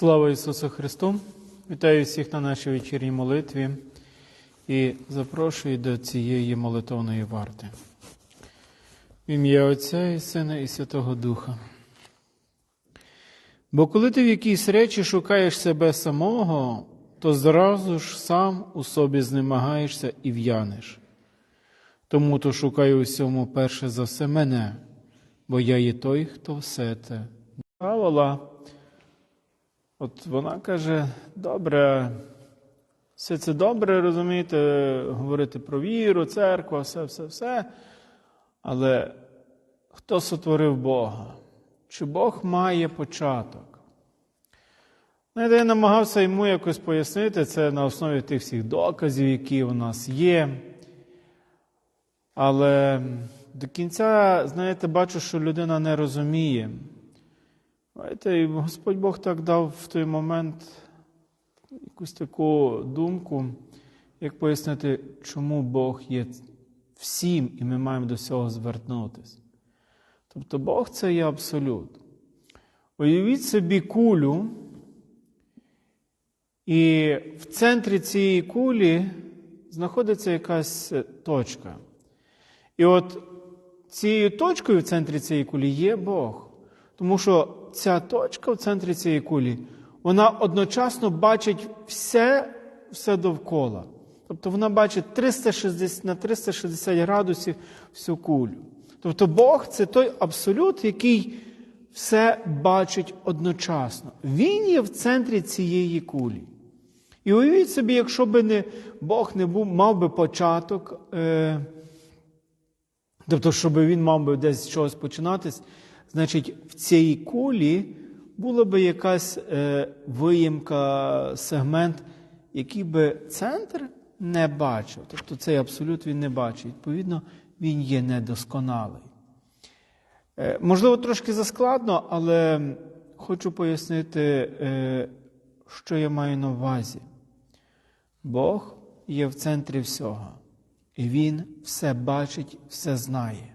Слава Ісусу Христу! Вітаю всіх на нашій вечірній молитві і запрошую до цієї молитовної варти. В ім'я Отця і Сина і Святого Духа. Бо коли ти в якійсь речі шукаєш себе самого, то зразу ж сам у собі знемагаєшся і в'янеш. Тому то шукаю усьому перше за все мене, бо я є той, хто все те. Павла, от вона каже, добре, все це добре, розумієте, говорити про віру, церква, все, все, все. Але хто сотворив Бога? Чи Бог має початок? Знаєте, я намагався йому якось пояснити це на основі тих всіх доказів, які у нас є. Але до кінця, знаєте, бачу, що людина не розуміє. Знаєте, і Господь Бог так дав в той момент якусь таку думку, як пояснити, чому Бог є всім, і ми маємо до цього звернутися. Тобто Бог це є абсолют. Уявіть собі кулю, і в центрі цієї кулі знаходиться якась точка. І от цією точкою в центрі цієї кулі є Бог. Тому що ця точка в центрі цієї кулі, вона одночасно бачить все, все довкола. Тобто вона бачить 360, на 360 градусів всю кулю. Тобто Бог це той абсолют, який все бачить одночасно. Він є в центрі цієї кулі. І уявіть собі, якщо би не, Бог не був, мав би початок, е, тобто, щоб він мав би десь з чогось починатись, значить, в цій кулі була би якась е, виїмка, сегмент, який би центр не бачив. Тобто цей абсолют він не бачить. Відповідно, він є недосконалий. Е, можливо, трошки заскладно, але хочу пояснити, е, що я маю на увазі. Бог є в центрі всього, і Він все бачить, все знає.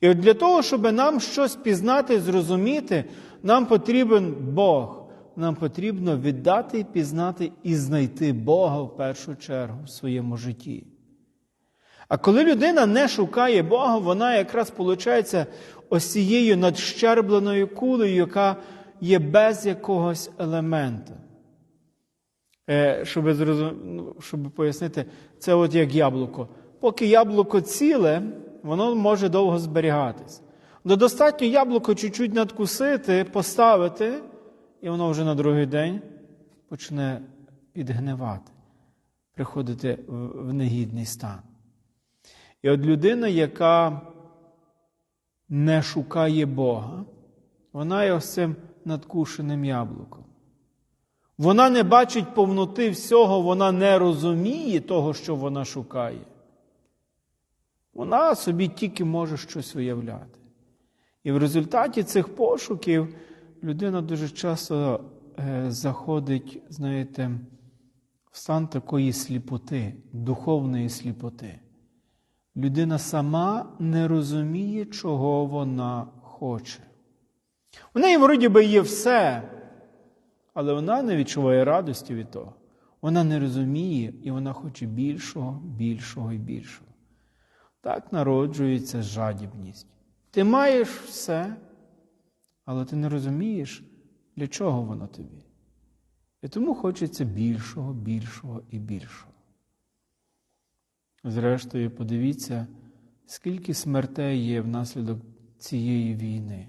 І от для того, щоб нам щось пізнати, зрозуміти, нам потрібен Бог. Нам потрібно віддати, пізнати і знайти Бога в першу чергу в своєму житті. А коли людина не шукає Бога, вона якраз виходить ось цією надщербленою кулею, яка є без якогось елемента. Е, щоб, зрозум... щоб пояснити, це от як яблуко. Поки яблуко ціле, воно може довго зберігатись. До достатньо яблуко чуть-чуть надкусити, поставити, і воно вже на другий день почне підгнивати, приходити в негідний стан. І от людина, яка не шукає Бога, вона є ось цим надкушеним яблуком. Вона не бачить повноти всього, вона не розуміє того, що вона шукає. Вона собі тільки може щось уявляти. І в результаті цих пошуків людина дуже часто е, заходить, знаєте, в стан такої сліпоти, духовної сліпоти. Людина сама не розуміє, чого вона хоче. У неї, вроді би, є все, але вона не відчуває радості від того. Вона не розуміє і вона хоче більшого, більшого і більшого. Так народжується жадібність. Ти маєш все, але ти не розумієш, для чого воно тобі. І тому хочеться більшого, більшого і більшого. Зрештою, подивіться, скільки смертей є внаслідок цієї війни.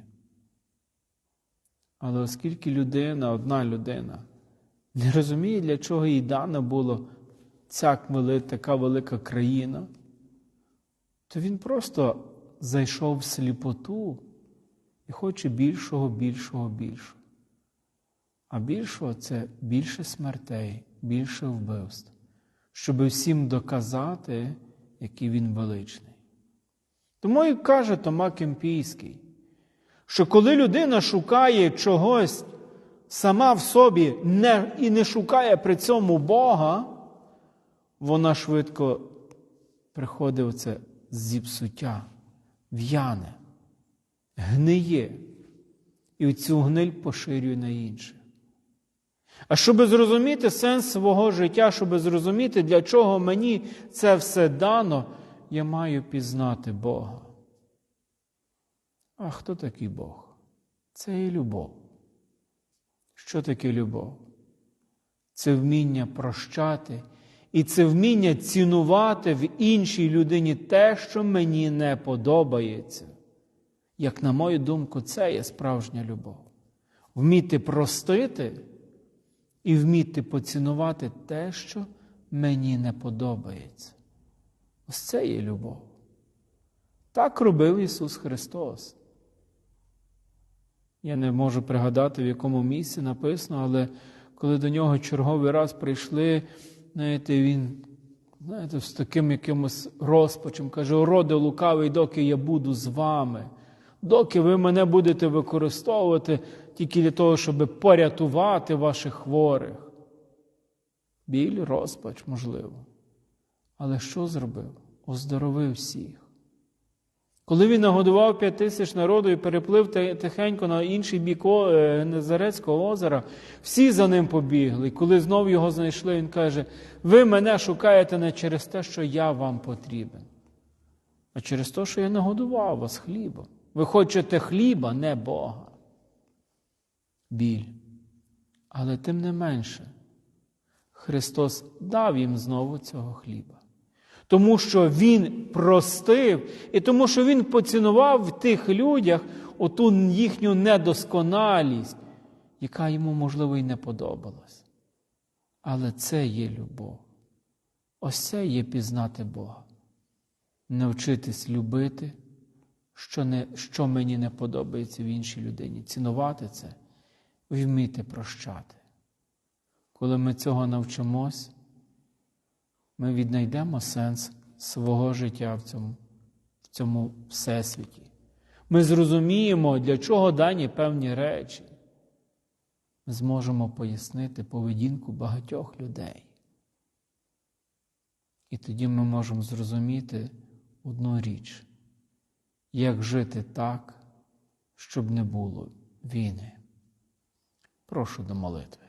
Але оскільки людина, одна людина, не розуміє, для чого їй дана була ця така велика країна, то він просто зайшов в сліпоту і хоче більшого, більшого, більшого. А більшого це більше смертей, більше вбивств, щоб всім доказати, який він величний. Тому і каже Тома Кемпійський, що коли людина шукає чогось сама в собі не, і не шукає при цьому Бога, вона швидко приходить в це зіпсуття, в'яне, гниє, і цю гниль поширює на інше. А щоб зрозуміти сенс свого життя, щоб зрозуміти, для чого мені це все дано, я маю пізнати Бога. А хто такий Бог? Це і любов. Що таке любов? Це вміння прощати, і це вміння цінувати в іншій людині те, що мені не подобається. Як, на мою думку, це є справжня любов. Вміти простити і вміти поцінувати те, що мені не подобається. Ось це є любов. Так робив Ісус Христос. Я не можу пригадати, в якому місці написано, але коли до нього черговий раз прийшли, знаєте, він знаєте, з таким якимось розпачем каже: Ороде лукавий, доки я буду з вами, доки ви мене будете використовувати тільки для того, щоб порятувати ваших хворих. Біль, розпач, можливо. Але що зробив? Оздоровив всіх. Коли він нагодував п'ять тисяч народу і переплив тихенько на інший бік Назарецького озера, всі за ним побігли. Коли знов його знайшли, він каже: ви мене шукаєте не через те, що я вам потрібен, а через те, що я нагодував вас хлібом. Ви хочете хліба, не Бога. Біль. Але тим не менше, Христос дав їм знову цього хліба тому що Він простив, і тому, що Він поцінував в тих людях оту їхню недосконалість, яка йому, можливо, і не подобалась. Але це є любов. Ось це є пізнати Бога. Навчитись любити, що не, що мені не подобається в іншій людині, цінувати це, вміти прощати. Коли ми цього навчимось, ми віднайдемо сенс свого життя в цьому, в цьому всесвіті. Ми зрозуміємо, для чого дані певні речі. Ми зможемо пояснити поведінку багатьох людей. І тоді ми можемо зрозуміти одну річ, як жити так, щоб не було війни. Прошу до молитви.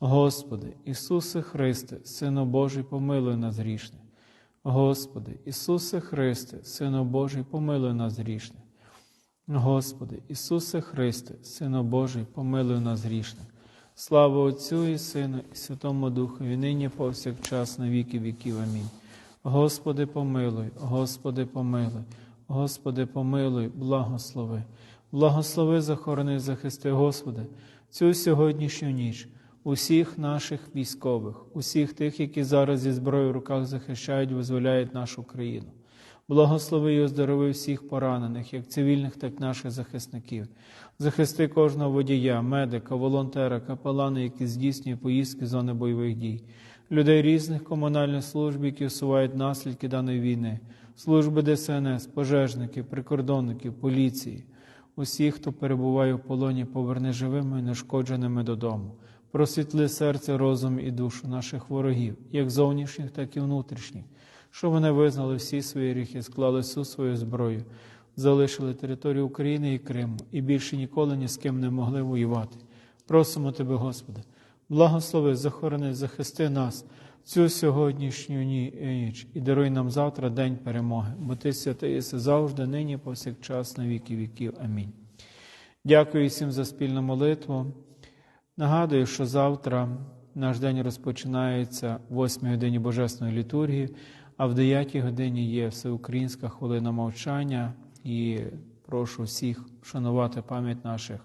Господи, Ісусе Христе, Сино Божий, помилуй нас грішних. Господи, Ісусе Христе, Сино Божий, помилуй нас грішних. Господи, Ісусе Христе, Сино Божий, помилуй нас грішних. Слава Отцю і Сину, і Святому Духові, нині повсякчас, на віки віків. Амінь. Господи, помилуй, Господи, помилуй, Господи, помилуй, благослови, благослови, захорони, захисти, Господи, цю сьогоднішню ніч усіх наших військових, усіх тих, які зараз зі зброєю в руках захищають, визволяють нашу країну. Благослови і оздорови всіх поранених, як цивільних, так і наших захисників. Захисти кожного водія, медика, волонтера, капелана, які здійснює поїздки з зони бойових дій, людей різних комунальних служб, які усувають наслідки даної війни, служби ДСНС, пожежників, прикордонників, поліції, усіх, хто перебуває в полоні, поверни живими і нешкодженими додому просвітли серце, розум і душу наших ворогів, як зовнішніх, так і внутрішніх, щоб вони визнали всі свої гріхи, склали всю свою зброю, залишили територію України і Криму і більше ніколи ні з ким не могли воювати. Просимо Тебе, Господи, благослови, захорони, захисти нас цю сьогоднішню ніч і даруй нам завтра день перемоги, бо Ти святий єси завжди, нині, повсякчас, на віки віків. Амінь. Дякую всім за спільну молитву. Нагадую, що завтра Наш день розпочинається в 8 годині Божесної літургії, а в 9 годині є всеукраїнська хвилина мовчання. І прошу всіх вшанувати пам'ять наших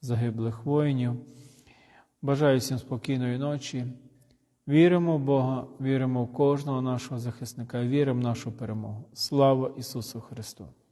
загиблих воїнів. Бажаю всім спокійної ночі. Віримо в Бога, віримо в кожного нашого захисника, віримо в нашу перемогу. Слава Ісусу Христу!